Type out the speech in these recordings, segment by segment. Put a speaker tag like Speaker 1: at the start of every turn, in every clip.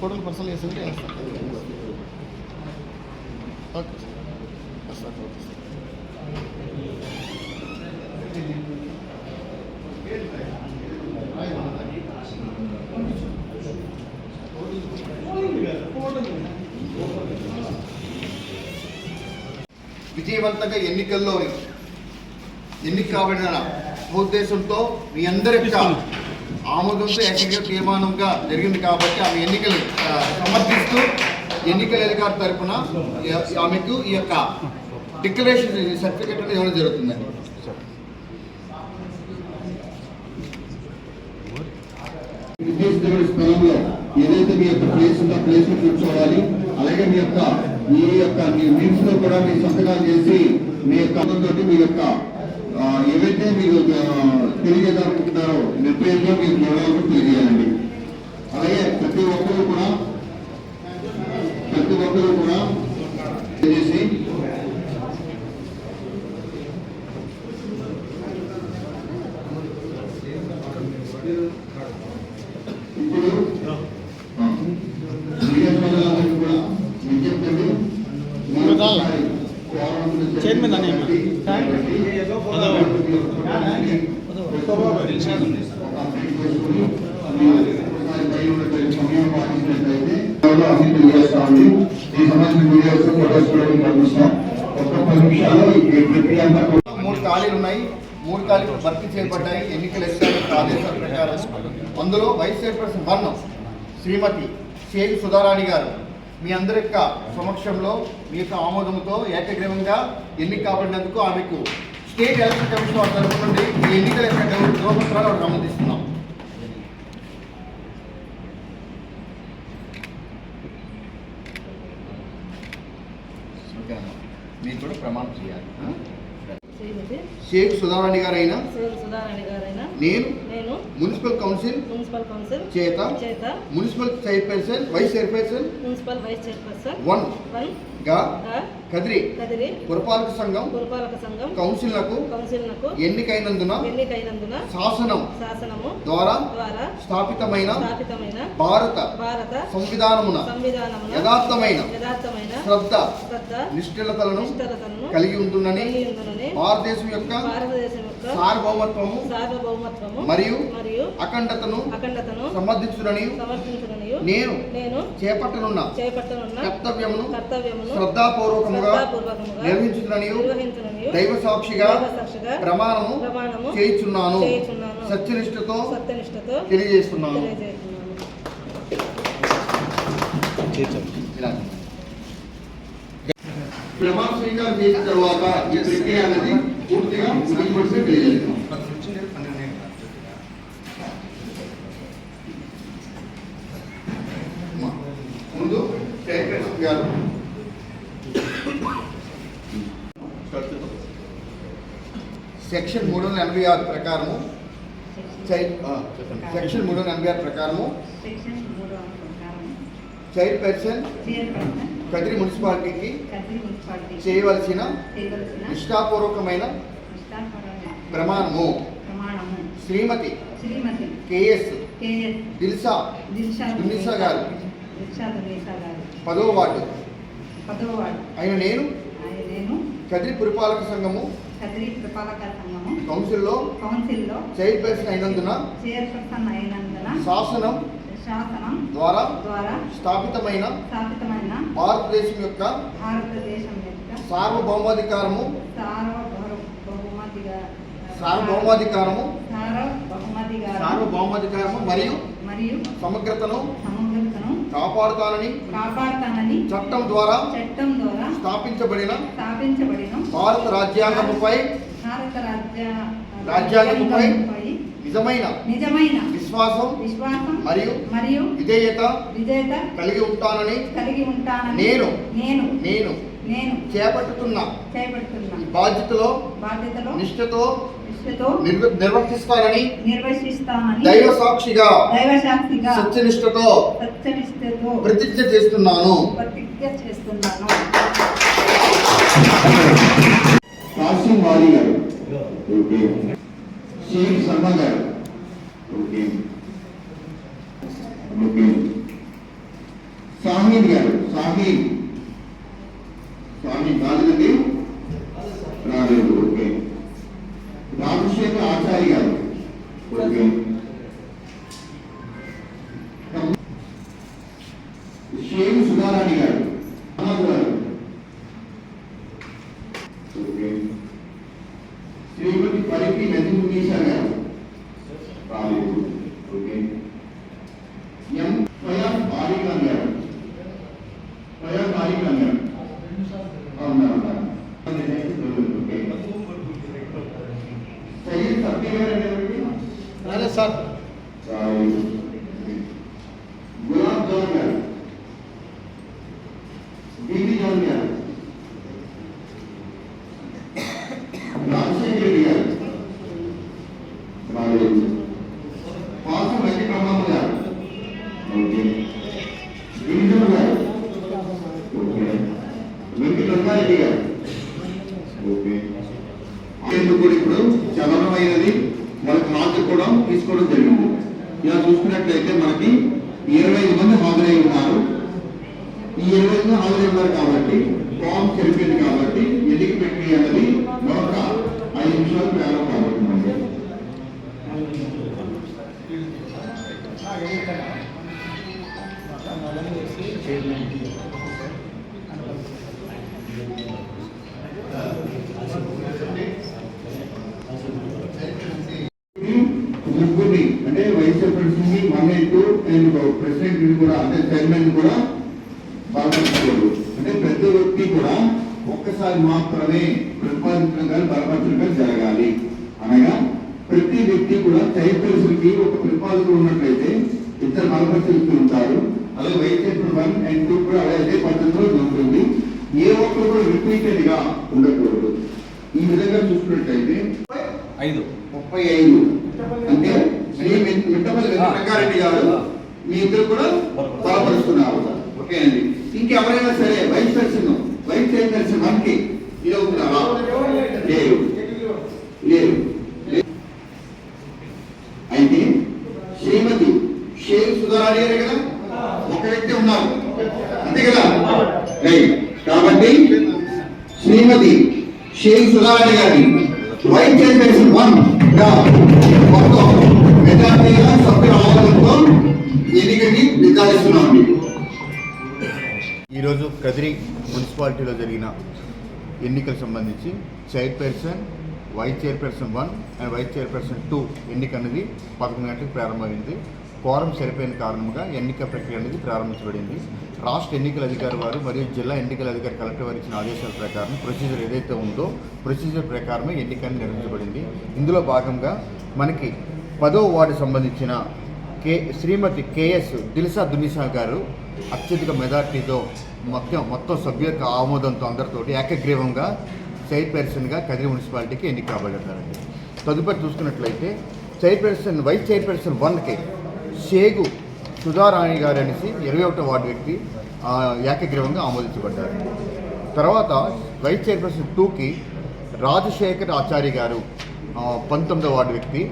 Speaker 1: ఫోటోలు పర్సనల్ వేస్తాను okay sir okay. Sir
Speaker 2: విజయవంతంగా ఎన్నికల్లో ఎన్నిక కాబడిన ఉద్దేశంతో మీ అందరి యొక్క ఆమోదంతో ఏకంగా తీర్మానంగా జరిగింది కాబట్టి ఆమె ఎన్నికలు సమర్థిస్తూ ఎన్నికల అధికారి తరఫున ఆమెకు ఈ యొక్క డిక్లరేషన్ సర్టిఫికెట్ అనేది ఇవ్వడం జరుగుతుందండి
Speaker 3: స్థలంలో ఏదైతే మీ యొక్క ప్లేస్ ఉందో ప్లేస్లో కూర్చోవాలి. అలాగే మీ యొక్క మీ యొక్క మీ మీన్స్లో కూడా మీ సంతకాలు చేసి మీ యొక్క తోటి మీ యొక్క ఏవైతే మీరు తెలియజేయాలనుకుంటున్నారో నిర్ణయంలో మీరు గౌరవం తెలియజేయాలండి. అలాగే ప్రతి ఒక్కరు కూడా ప్రతి ఒక్కరు కూడా ఇప్పుడు కోఆర్డినేషన్
Speaker 1: చైర్మన్ అనే
Speaker 3: చేసి
Speaker 2: మూడు ఖాళీలు ఉన్నాయి. మూడు ఖాళీలు భర్తీ చేయబడ్డాయి ఎన్నికల అధికారుల ఆదేశాల ప్రకారం. అందులో vice chairperson one Shrimati Shaik Sudharani గారు. మీ అందరి యొక్క సమక్షంలో మీ యొక్క ఆమోదంతో ఏకగ్రీవంగా ఎన్నిక కాబడినందుకు ఆమెకు స్టేట్ ఎలక్షన్ కమిషన్ వారి తరఫు నుండి ఈ ఎన్నికల యొక్క ధ్రువపత్రాలు ఆవిడకు ఆమోదిస్తున్నాం. మీరు కూడా ప్రమాణం చేయాలి. షేక్ సుధారాణి గారైన?
Speaker 4: శ్రీ సుధారాణి గారైన?
Speaker 2: నేను?
Speaker 4: నేను?
Speaker 2: Municipal council?
Speaker 4: మున్సిపల్ కౌన్సిల్
Speaker 2: చేత
Speaker 4: చేత
Speaker 2: municipal chairperson vice chairperson
Speaker 4: municipal vice chairperson
Speaker 2: one
Speaker 4: వన్గా
Speaker 2: కదిరి
Speaker 4: కదిరి
Speaker 2: పురపాలక సంఘం
Speaker 4: పురపాలక సంఘం
Speaker 2: కౌన్సిల్లకు
Speaker 4: కౌన్సిల్నకు
Speaker 2: ఎన్నికైనందున
Speaker 4: ఎన్నికైనందున
Speaker 2: శాసనం
Speaker 4: శాసనము
Speaker 2: ద్వారా
Speaker 4: ద్వారా
Speaker 2: స్థాపితమైన
Speaker 4: స్థాపితమైన
Speaker 2: భారత
Speaker 4: భారత
Speaker 2: సంవిధానమున
Speaker 4: సంవిధానమున
Speaker 2: యథార్థమైన
Speaker 4: యథార్థమైన
Speaker 2: శ్రద్ధ
Speaker 4: శ్రద్ధ
Speaker 2: నిష్ఠలతలను
Speaker 4: నిష్ఠలతను
Speaker 2: కలిగి ఉంటుందని భారతదేశం యొక్క
Speaker 4: భారతదేశం యొక్క
Speaker 2: సార్వభౌమత్వము
Speaker 4: సార్వభౌమత్వము
Speaker 2: మరియు
Speaker 4: మరియు
Speaker 2: అఖండతను
Speaker 4: అఖండతను
Speaker 2: సమర్థించునని
Speaker 4: సమర్థించునని
Speaker 2: నేను
Speaker 4: నేను
Speaker 2: చేపట్టనున్న
Speaker 4: చేపట్టనున్న
Speaker 2: కర్తవ్యమును
Speaker 4: కర్తవ్యమును
Speaker 2: శ్రద్ధాపూర్వకముగా నిర్వహించునని
Speaker 4: నిర్వహించునని
Speaker 2: దైవ సాక్షిగా ప్రమాణము
Speaker 4: ప్రమాణము
Speaker 2: చేయుచున్నాను.
Speaker 4: చేయుచున్నాను.
Speaker 2: సత్యనిష్టతో
Speaker 4: సత్యనిష్టతో
Speaker 2: తెలియజేస్తున్నాను. ప్రమాణ స్వీకారం చేసిన తర్వాత ఈ ప్రక్రియ అనేది పూర్తిగా తెలియజేస్తాం అమ్మా, ముందు చైర్పర్సన్ గారు సెక్షన్ మూడు వందల ఎనభై ఆరు ప్రకారము. చైర్ ఆ, సెక్షన్ మూడు వందల ఎనభై ఆరు ప్రకారము.
Speaker 5: సెక్షన్ మూడో ప్రకారం
Speaker 2: చైర్పర్సన్
Speaker 5: చైర్పర్సన్
Speaker 2: కదిరి మున్సిపాలిటీకి
Speaker 5: కదిరి మున్సిపాలిటీ
Speaker 2: చేయవలసిన
Speaker 5: చేయవలసిన
Speaker 2: నిష్ఠాపూర్వకమైన
Speaker 5: నిష్ఠాపరమైన
Speaker 2: ప్రమాణము.
Speaker 5: ప్రమాణము
Speaker 2: శ్రీమతి
Speaker 5: శ్రీమతి
Speaker 2: కేఎస్
Speaker 5: కేఎస్
Speaker 2: దిల్సా
Speaker 5: దిల్షా
Speaker 2: దున్నిసా గారు. పదో వార్డు.
Speaker 5: వార్డు.
Speaker 2: అయిన నేను?
Speaker 5: ఆయన నేను.
Speaker 2: కదిరి పురపాలక సంఘము.
Speaker 5: కదిరి పురపాలక సంఘము.
Speaker 2: కౌన్సిల్లో.
Speaker 5: కౌన్సిల్లో.
Speaker 2: చైర్పర్సన్ అయినందున.
Speaker 5: చైర్పర్సన్ అయినందున.
Speaker 2: శాసనం.
Speaker 5: శాసనం.
Speaker 2: ద్వారా.
Speaker 5: ద్వారా.
Speaker 2: స్థాపితమైన.
Speaker 5: స్థాపితమైన.
Speaker 2: భారతదేశం యొక్క.
Speaker 5: భారతదేశం యొక్క.
Speaker 2: సార్వభౌమాధికారము. సార్వభౌమాధికారము. సార్వభౌమాధికారము మరియు
Speaker 5: మరియు
Speaker 2: సమగ్రతను
Speaker 5: సమగ్రతను
Speaker 2: కాపాడుతానని
Speaker 5: కాపాడతానని
Speaker 2: చట్టం ద్వారా
Speaker 5: చట్టం ద్వారా
Speaker 2: స్థాపించబడిన
Speaker 5: స్థాపించబడిన
Speaker 2: భారత రాజ్యాంగముపై
Speaker 5: భారత రాజ్య
Speaker 2: రాజ్యాంగముపై నిజమైన
Speaker 5: నిజమైన
Speaker 2: విశ్వాసం
Speaker 5: విశ్వాసం
Speaker 2: మరియు
Speaker 5: మరియు
Speaker 2: విధేయత
Speaker 5: విజేత
Speaker 2: కలిగి ఉంటానని
Speaker 5: కలిగి ఉంటానని
Speaker 2: నేను
Speaker 5: నేను
Speaker 2: నేను
Speaker 5: నేను
Speaker 2: చేపట్టుతున్న.
Speaker 5: చేపడుతున్న.
Speaker 2: ఈ బాధ్యతలో
Speaker 5: బాధ్యతలో
Speaker 2: నిష్ఠతో
Speaker 5: నిష్ఠతో
Speaker 2: నిర్వ- నిర్వర్తిస్తానని
Speaker 5: నిర్వహిస్తానని
Speaker 2: దైవ సాక్షిగా
Speaker 5: దైవ సాక్షిగా
Speaker 2: సత్యనిష్టతో
Speaker 5: సత్యనిష్టతో
Speaker 2: ప్రతిజ్ఞ చేస్తున్నాను.
Speaker 5: ప్రతిజ్ఞ చేస్తున్నాను.
Speaker 3: కాసిం వారి గారు షేక్ శర్మ గారు
Speaker 2: ఓకే ఓకే సాహీద్ గారు సాహీద్ స్వామి కాలేదండి రాలేదు. ఓకే. రాజశేఖర్ ఆచార్య గారు. ఓకే షేక్ సుధారాణి గారు అనాథ్ గారు ఓకే శ్రీమతి పరికి నదిమునీషా గారు రాలేదు ఓకే ఎం ఫయాజ్ బాలికాన్ గారు ఫయాజ్ బాలికాన్ గారు అవునా ఉన్నారు. ఓకే సయ్యద్ సత్య గారు ఎవరండి?
Speaker 1: రాలేదు సార్.
Speaker 2: గులాబ్ గారు బీబీ గారు. రెడ్డి గారు. పాసు వెంకటరమణ గారు. ఓకే. గిరిజన గారు. ఓకే. వెంకటరంగారెడ్డి గారు. ఓకే. ఎందుకు ఇప్పుడు? చలనమైనది కూడా తీసుకోవడం జరిగింది. ఇలా చూసుకున్నట్లయితే మనకి ఇరవై ఐదు మంది హాజరై ఉన్నారు. ఈ ఇరవై ఐదు హాజరై ఉన్నారు కాబట్టి ఫామ్ చెరిపింది కాబట్టి ఎన్నిక పెట్టి అన్నది మరొక ఐదు నిమిషాలు ప్రారంభం కాబోతుందండి చైర్మన్ అంటే vice chairperson one and two and president కూడా అంటే చైర్మన్ కూడా బలపరచకూడదు అంటే ప్రతి వ్యక్తి కూడా ఒక్కసారి మాత్రమే ప్రతిపాదించడం కానీ బలపరచడం కానీ జరగాలి. అనగా ప్రతి వ్యక్తి కూడా చైర్పర్సన్కి ఒక ప్రతిపాదకుడు ఉన్నట్లయితే ఇద్దరు బలపరిచలు ఉంటారు. అలాగే vice chairman one and two కూడా అదే అదే పద్ధతిలో ఉంటుంది ఏ ఒక్కరు కూడా రిపీటెడ్గా ఉండకూడదు. ఈ విధంగా చూసుకున్నట్లయితే
Speaker 6: ఐదు.
Speaker 2: ముప్పై ఐదు. అంటే శ్రీ మిట్టపల్లి వెంకటరెడ్డి గారు మీ ఇద్దరు కూడా బలపరుస్తున్నారు ఓకేనండి ఇంకెవరైనా సరే వైస్ ప్రెసిడెంట్ వైస్ చైర్మన్ వన్కి ఇది అవుతున్నారా అయితే శ్రీమతి షేర్ సుధారాణి గారు కదా? ఒక వ్యక్తి ఉన్నారు. అంతే కదా? రైట్ కాబట్టి శ్రీమతి షేర్ సుధారాణి గారిని వైస్ చైర్పర్సన్ వన్గా మొత్తం మెజార్టీగా సభ్యుల ఆమోదంతో ఎన్నికని నిర్ధారిస్తున్నాం. మీకు
Speaker 7: ఈరోజు కదిరి మున్సిపాలిటీలో జరిగిన ఎన్నికలకు సంబంధించి chairperson vice chairperson one and vice chairperson two ఎన్నిక అనేది పదకొండు గంటలకు ప్రారంభమైంది. కోరం సరిపోయిన కారణంగా ఎన్నిక ప్రక్రియ అనేది ప్రారంభించబడింది. రాష్ట్ర ఎన్నికల అధికారి వారు మరియు జిల్లా ఎన్నికల అధికారి కలెక్టర్ వారు ఇచ్చిన ఆదేశాల ప్రకారం ప్రొసీజర్ ఏదైతే ఉందో ప్రొసీజర్ ప్రకారమే ఎన్నిక అని నిర్వహించబడింది. ఇందులో భాగంగా మనకి పదో వార్డు సంబంధించిన కే శ్రీమతి కేఎస్ దిల్సా దునిసా గారు అత్యధిక మెజార్టీతో మొత్తం మొత్తం సభ్యుల ఆమోదంతో అందరితోటి ఏకగ్రీవంగా చైర్పర్సన్గా కదిరి మున్సిపాలిటీకి ఎన్నిక కాబడ్డారండి తదుపరి చూసుకున్నట్లయితే చైర్పర్సన్ వైస్ చైర్పర్సన్ వన్కి షేగు సుధారాణి గారు అనేసి ఇరవై ఒకటో వార్డు వ్యక్తి ఏకగ్రీవంగా ఆమోదించబడ్డారు. తర్వాత వైస్ చైర్పర్సన్ టూకి రాజశేఖర్ ఆచార్య గారు పంతొమ్మిదో వార్డు వ్యక్తి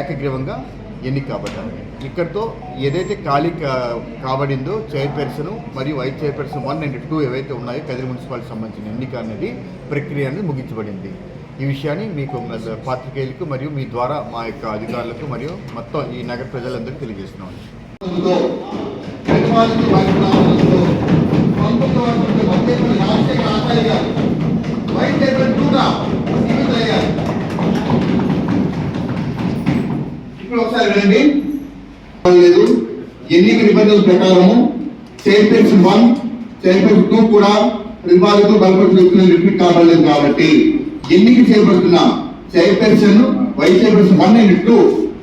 Speaker 7: ఏకగ్రీవంగా ఎన్నిక కాబడ్డారు ఇక్కడితో ఏదైతే ఖాళీ కా- కాబడిందో చైర్పర్సన్ మరియు vice chairperson one and two ఏవైతే ఉన్నాయో కదిరి మున్సిపాలిటీ సంబంధించిన ఎన్నిక అనేది ప్రక్రియ అనేది ముగించబడింది. ఈ విషయాన్ని మీకు పాత్రికేయులకు మరియు మీ ద్వారా మా యొక్క అధికారులకు మరియు మొత్తం ఈ నగర ప్రజలందరికీ తెలియజేస్తున్నాం
Speaker 2: తో ప్రతిపాదిత వాగ్దానాలతో పంతొమ్మిది వందల వందేపల్లి రాజశేఖర ఆచార్య గారు వైస్ చైర్మన్ టూగా సీమితయ్యారు ఇప్పుడు ఒకసారి వినండి లేదు ఎన్నిక నిబంధనల ప్రకారము? చైర్పర్సన్ వన్ చైర్పర్సన్ టూ కూడా ప్రతిపాదకులు బలపరిచిన వ్యక్తులు రిపీట్ కావలేదు కాబట్టి ఎన్నిక చేయబడుతున్న chairperson vice chairperson one and two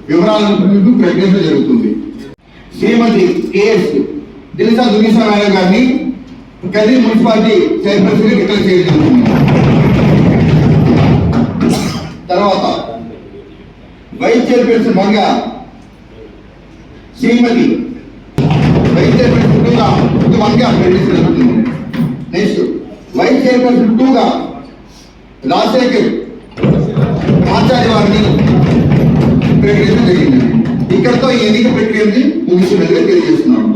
Speaker 2: వివరాలను మీకు ప్రకటించడం జరుగుతుంది. శ్రీమతి కేఎస్ దిల్సా దునిసా మేడం గారిని కదిరి మున్సిపాలిటీ చైర్పర్సన్ డిక్లేర్ చేయడం జరుగుతుంది. తర్వాత వైస్ చైర్పర్సన్ వన్గా శ్రీమతి వైస్ చైర్మన్ టూగా ఇది వన్ గ్యాప్ రెండు నెక్స్ట్ వైస్ చైర్మన్ చుట్టూగా రాజశేఖర్ ఆచార్య వారిని ప్రకటించడం జరిగింది. ఇక్కడతో ఈ ఎన్నిక ప్రక్రియని ముగిసినట్టుగా తెలియజేస్తున్నాను.